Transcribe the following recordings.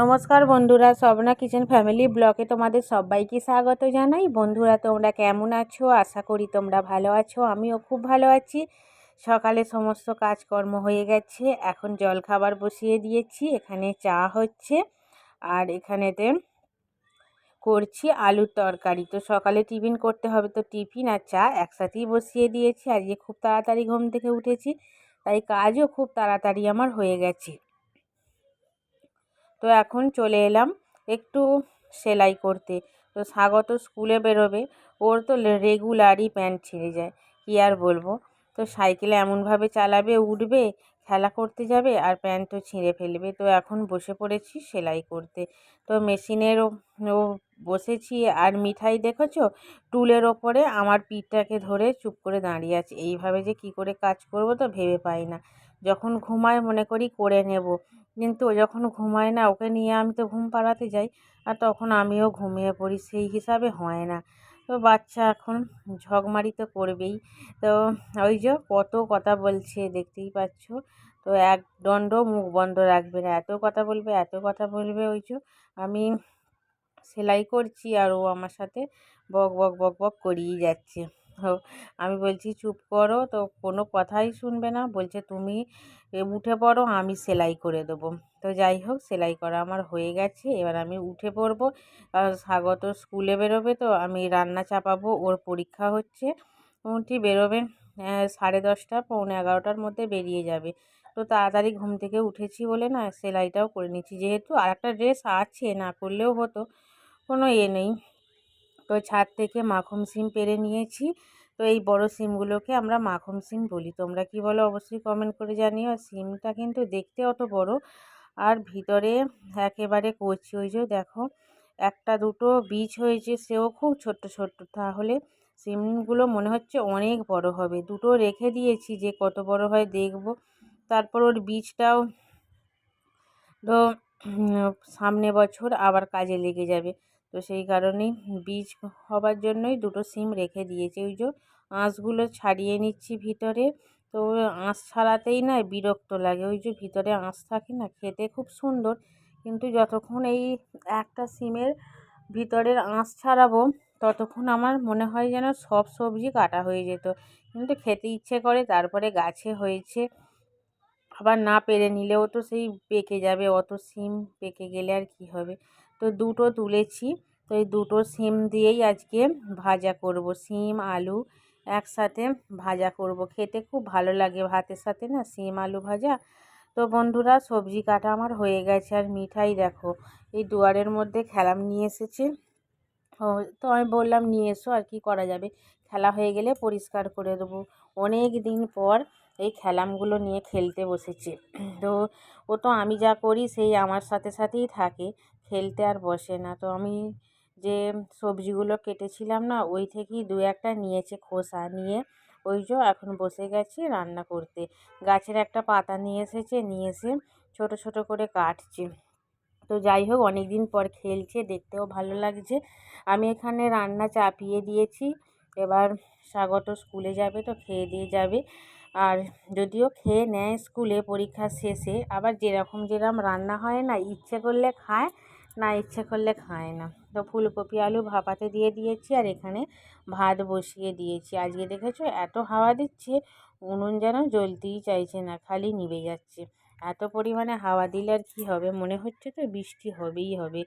নমস্কার বন্ধুরা সবনা kitchen family ব্লকে তোমাদের সবাইকে স্বাগত জানাই। বন্ধুরা, তোমরা কেমন আছো? আশা করি তোমরা ভালো আছো, আমিও খুব ভালো আছি। সকালে সমস্ত কাজকর্ম হয়ে গেছে, এখন জল খাবার বসিয়ে দিয়েছি, এখানে চা হচ্ছে আর এখানেতে করছি আলুর তরকারি। তো সকালে টিফিন করতে হবে তো টিফিন আর চা একসাথেই বসিয়ে দিয়েছি, আজকে খুব তাড়াতাড়ি ঘুম থেকে উঠেছি, তাই কাজও খুব তাড়াতাড়ি আমার হয়ে গেছে। তো এখন চলে এলাম একটু সেলাই করতে। তো স্বাগত স্কুলে বেরোবে। ওর তো রেগুলারই প্যান্ট ছিঁড়ে যায়। কী আর বলব? তো সাইকেলে এমনভাবে চালাবে, উঠবে, খেলা করতে যাবে আর প্যান্টও ছিঁড়ে ফেলবে। তো এখন বসে পড়েছি সেলাই করতে। তো মেশিনের ও বসেছি আর মিঠাই দেখেছ? টুলের ওপরে আমার পিঠটাকে ধরে চুপ করে দাঁড়িয়ে আছে। এইভাবে যে কি করে কাজ করব তো ভেবে পাই না। যখন ঘুমায় মনে করি করে নেব। কিন্তু ও যখন ঘুমায় না, ওকে নিয়ে আমি তো ঘুম পাড়াতে যাই, আর তখন আমিও ঘুমিয়ে পড়ি, সেই হিসাবে হয় না। তো বাচ্চা এখন ঝগমারি তো করবেই। তো ওই যে কত কথা বলছে, দেখতেই পাচ্ছ? তো এক দণ্ড মুখ বন্ধ রাখবে না। এত কথা বলবে, এত কথা বলবে ওই যে, আমি সেলাই করছি আর ও আমার সাথে বক বক বক বক করিয়ে যাচ্ছে। তো আমি বলছি, চুপ করো, তো কোনো কথাই শুনবে না। বলছে, তুমি উঠে পড়ো, আমি সেলাই করে দেবো। তো যাই হোক, সেলাই করা আমার হয়ে গেছে। এবার আমি উঠে পড়ব। স্বাগত, স্কুলে বেরোবে তো, আমি রান্না চাপাবো, ওর পরীক্ষা হচ্ছে। মোটামুটি বেরোবে সাড়ে দশটা, পৌনে এগারোটার মধ্যে বেরিয়ে যাবে। তো তাড়াতাড়ি ঘুম থেকে উঠেছি বলে না, সেলাইটাও করে নিচ্ছি। যেহেতু আর একটা ড্রেস আছে, না করলেও হতো, কোনো এ নেই। তো ছাদ থেকে মাখন সিম পেরে নিয়েছি। তো এই বড় সিমগুলোকে আমরা মাখন সিম বলি। তোমরা কি বলো? অবশ্যই কমেন্ট করে জানিও। সিমটা কিন্তু দেখতে অত বড়। আর ভিতরে একেবারে কচি। ওই যে দেখো, একটা দুটো বীজ হয়েছে, সেও খুব ছোট্ট ছোট্ট। তাহলে সিমগুলো মনে হচ্ছে অনেক বড় হবে। দুটো রেখে দিয়েছি যে কত বড় হয় দেখব। তারপর ওর বীজটাও তো সামনে বছর আবার কাজে লেগে যাবে। তো সেই কারণেই বীজ হবার জন্যই দুটো সিম রেখে দিয়েছি। ওই যে আঁশগুলো ছাড়িয়ে নিচ্ছি ভিতরে। তো আঁশ ছাড়াতেই না বিরক্ত লাগে। ওই যে ভিতরে আঁশ থাকে না, খেতে খুব সুন্দর। কিন্তু যতক্ষণ এই একটা সিমের ভিতরের আঁশ ছাড়াবো, ততক্ষণ আমার মনে হয় যেন সব সবজি কাটা হয়ে যেত। কিন্তু খেতে ইচ্ছে করে, তারপরে গাছে হয়েছে। আবার না পেরে নিলেও তো সেই পেকে যাবে। অত সিম পেকে গেলে আর কি হবে? তো দুটো তুলেছি। তো এই দুটো সিম দিয়েই আজকে ভাজা করব। সিম, আলু একসাথে ভাজা করব। খেতে খুব ভালো লাগে ভাতের সাথে না, সিম, আলু ভাজা। তো বন্ধুরা, সবজি কাটা আমার হয়ে গেছে আর মিঠাই দেখো, এই দুয়ারের মধ্যে খেলাম নিয়ে এসেছে। তো আমি বললাম, নিয়ে এসো আর কি করা যাবে? খেলা হয়ে গেলে পরিষ্কার করে দেবো। অনেক দিন পর এই খেলামগুলো নিয়ে খেলতে বসেছে। তো ও তো আমি যা করি সেই আমার সাথে সাথেই থাকে। খেলতে আর বসে না। তো আমি যে সবজিগুলো কেটেছিলাম না, ওই থেকেই দু একটা নিয়েছে খোসা নিয়ে। ওই যে এখন বসে গেছি রান্না করতে। গাছের একটা পাতা নিয়ে এসেছে, নিয়ে এসে ছোটো ছোটো করে কাটছে। তো যাই হোক অনেক দিন পর খেলছে, দেখতেও ভালো লাগছে। আমি এখানে রান্না চাপিয়ে দিয়েছি। এবার স্বাগত স্কুলে যাবে তো খেয়ে দিয়ে যাবে। আর যদিও খেয়ে নেয় স্কুলে পরীক্ষার শেষে, আবার যেরকম যেরকম রান্না হয় না, ইচ্ছে করলে খায়। না ইচ্ছে করলে খায় না। তো ফুলকপি, আলু ভাপাতে দিয়ে দিয়েছি আর এখানে ভাত বসিয়ে দিয়েছি। আজকে দেখেছ এত হাওয়া দিচ্ছে, উনুন যেন জ্বলতেই চাইছে না, খালি নিভে যাচ্ছে। এত পরিমাণে হাওয়া দিলে আর কী হবে? মনে হচ্ছে তো বৃষ্টি হবেই হবে।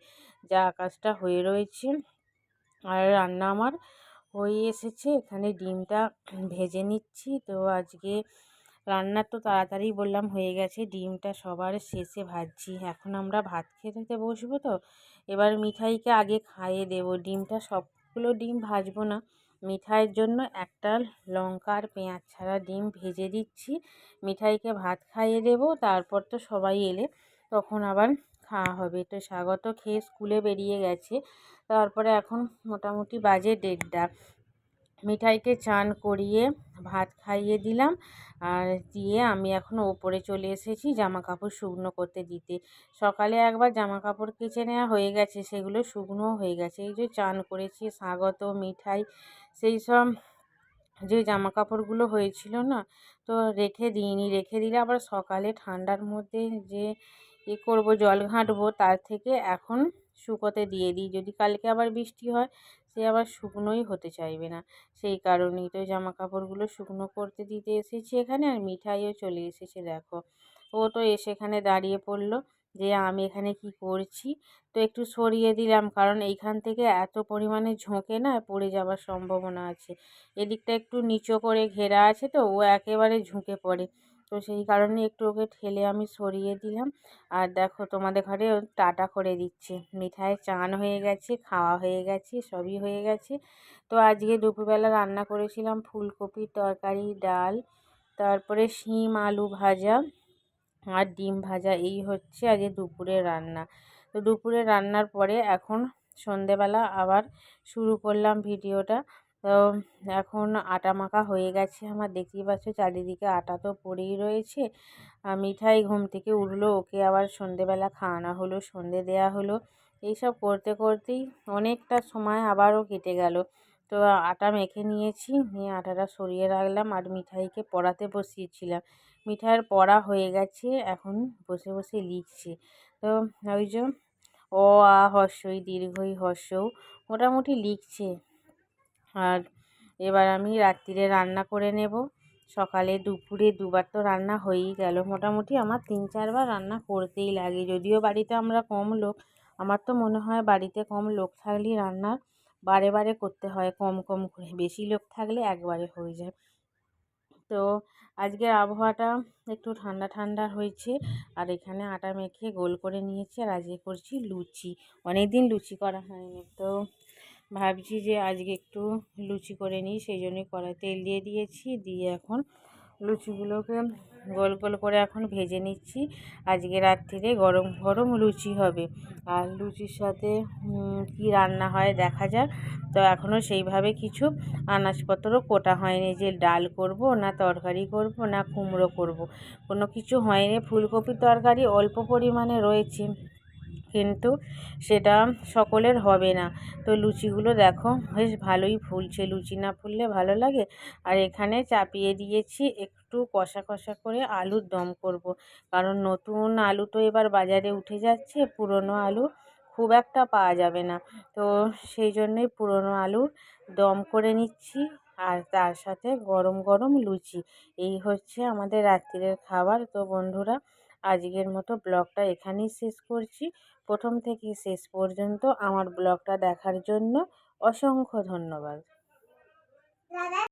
যা আকাশটা হয়ে রয়েছে আর রান্না আমার হয়ে এসেছে। এখানে ডিমটা ভেজে নিচ্ছি। তো আজকে রান্না তো তাড়াতাড়ি বললাম হয়ে গেছে, ডিমটা সবার শেষে ভাজছি। এখন আমরা ভাত খেতে বসবো তো, এবার মিঠাইকে আগে খাইয়ে দেবো। ডিমটা সবগুলো ডিম ভাজবো না, মিঠাইয়ের জন্য একটা লঙ্কা আর পেঁয়াজ ছাড়া ডিম ভেজে দিচ্ছি। মিঠাইকে ভাত খাইয়ে দেবো, তারপর তো সবাই এলে তখন আবার খাওয়া হবে। তো স্বাগত, খেয়ে স্কুলে বেরিয়ে গেছে। তারপরে এখন মোটামুটি বাজে দেড়টা। মিঠাইকে চান করিয়ে ভাত খাইয়ে দিলাম। আর দিয়ে আমি এখন ওপরে চলে এসেছি জামা কাপড় শুকনো করতে দিতে। সকালে একবার জামা কাপড় কেচে নেওয়া হয়ে গেছে, সেগুলো শুকনোও হয়ে গেছে। এই যে চান করেছি, স্বাগত, মিঠাই, সেই সব যে জামা কাপড়গুলো হয়েছিল না, তো রেখে দিইনি। রেখে দিলে আবার সকালে ঠান্ডার মধ্যে যে এ করব, জল ঘাঁটবো, তার থেকে এখন শুকোতে দিয়ে দিই। যদি কালকে আবার বৃষ্টি হয় সে আবার শুকনোই হতে চাইবে না। সেই কারণেই তো জামা কাপড়গুলো শুকনো করতে দিতে এসেছি এখানে আর মিঠাইও চলে এসেছে, দেখো। ও তো এসে এখানে দাঁড়িয়ে পড়ল যে, আমি এখানে কি করছি? তো একটু সরিয়ে দিলাম, কারণ এইখান থেকে এত পরিমাণে ঝোঁকে না পড়ে যাওয়ার সম্ভাবনা আছে। এদিকটা একটু নিচু করে ঘেরা আছে তো, ও একেবারে ঝুঁকে পড়ে। তো সেই কারণে একটু ওকে ঠেলে আমি সরিয়ে দিলাম। আর দেখো তোমাদের ঘরে টাটা করে দিচ্ছে। মিঠাই চান হয়ে গেছে, খাওয়া হয়ে গেছে, সবই হয়ে গেছে। তো আজকে দুপুরবেলা রান্না করেছিলাম ফুলকপির তরকারি, ডাল, তারপরে শিম, আলু ভাজা আর ডিম ভাজা। এই হচ্ছে আজকে দুপুরে রান্না। তো দুপুরে রান্নার পরে এখন সন্ধেবেলা আবার শুরু করলাম ভিডিওটা। তো এখন আটা মাখা হয়ে গেছে। আমার দেখতেই পাচ্ছ চারিদিকে আটা তো পড়েই রয়েছে। মিঠাই ঘুম থেকে উঠল, ওকে আবার সন্ধেবেলা খাওয়ানো হলো, সন্ধে দেওয়া হলো। এইসব করতে করতেই অনেকটা সময় আবারও কেটে গেল। তো আটা মেখে নিয়েছি, নিয়ে আটাটা সরিয়ে রাখলাম আর মিঠাইকে পড়াতে বসিয়েছিলাম। মিঠাইয়ের পড়া হয়ে গেছে, এখন বসে বসে লিখছে। তো ওই যে অ, আ হর্ষই দীর্ঘই হর্ষও মোটামুটি লিখছে। আর এবার আমি রাত্রিরে রান্না করে নেব। সকালে দুপুরে দুবার তো রান্না হয়েই গেল। মোটামুটি আমার তিন চারবার রান্না করতেই লাগে। যদিও বাড়িতে আমরা কম লোক, আমার তো মনে হয় বাড়িতে কম লোক থাকলেই রান্না বারে বারে করতে হয়, কম কম করে। বেশি লোক থাকলে একবারে হয়ে যায়। তো আজকের আবহাওয়াটা একটু ঠান্ডা ঠান্ডা হয়েছে আর এখানে আটা মেখে গোল করে নিয়েছি আর আজকে করছি লুচি। অনেক দিন লুচি করা হয়নি। তো ভাবছি যে আজকে একটু লুচি করে নিই, সেই জন্যই কড়াই তেল দিয়ে দিয়েছি। দিয়ে এখন লুচিগুলোকে গোল গোল করে এখন ভেজে নিচ্ছি। আজকে রাত্রিরে গরম গরম লুচি হবে। আর লুচির সাথে কি রান্না হয় দেখা যাক। তো এখনও সেইভাবে কিছু আনাজপত্র কোটা হয়নি যে ডাল করব না তরকারি করব না কুমড়ো করব। কোনো কিছু হয়নি, ফুলকপির তরকারি অল্প পরিমাণে রয়েছে। কিন্তু সেটা সকলের হবে না। তো লুচিগুলো দেখো, বেশ ভালোই ফুলছে। লুচি না ফুললে ভালো লাগে? আর এখানে চাপিয়ে দিয়েছি একটু কষা কষা করে আলুর দম করব। কারণ নতুন আলু তো এবার বাজারে উঠে যাচ্ছে, পুরনো আলু খুব একটা পাওয়া যাবে না। তো সেই জন্যই পুরনো আলুর দম করে নিচ্ছি আর তার সাথে গরম গরম লুচি। এই হচ্ছে আমাদের রাত্রিরের খাবার। তো বন্ধুরা আজকের মতো ব্লগটা এখানেই শেষ করছি। প্রথম থেকে শেষ পর্যন্ত আমার ব্লগটা দেখার জন্য অসংখ্য ধন্যবাদ।